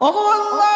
ওগো আল্লাহ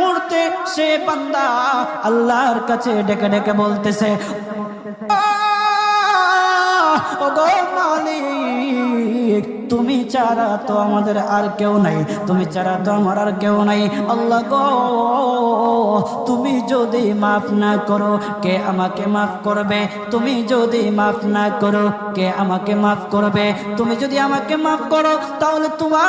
মুহূর্তে সে বান্দা আল্লাহর কাছে ডেকে ডেকে বলতেছে তুমি ছাড়া তো আমাদের আর কেউ নাই, তুমি ছাড়া তো আমার আর কেউ নাই। আল্লাহ গো, তুমি যদি মাফ না করো, কে আমাকে মাফ করবে? তুমি যদি মাফ না করো, কে আমাকে মাফ করবে? তুমি যদি আমাকে মাফ করো, তাহলে তোমার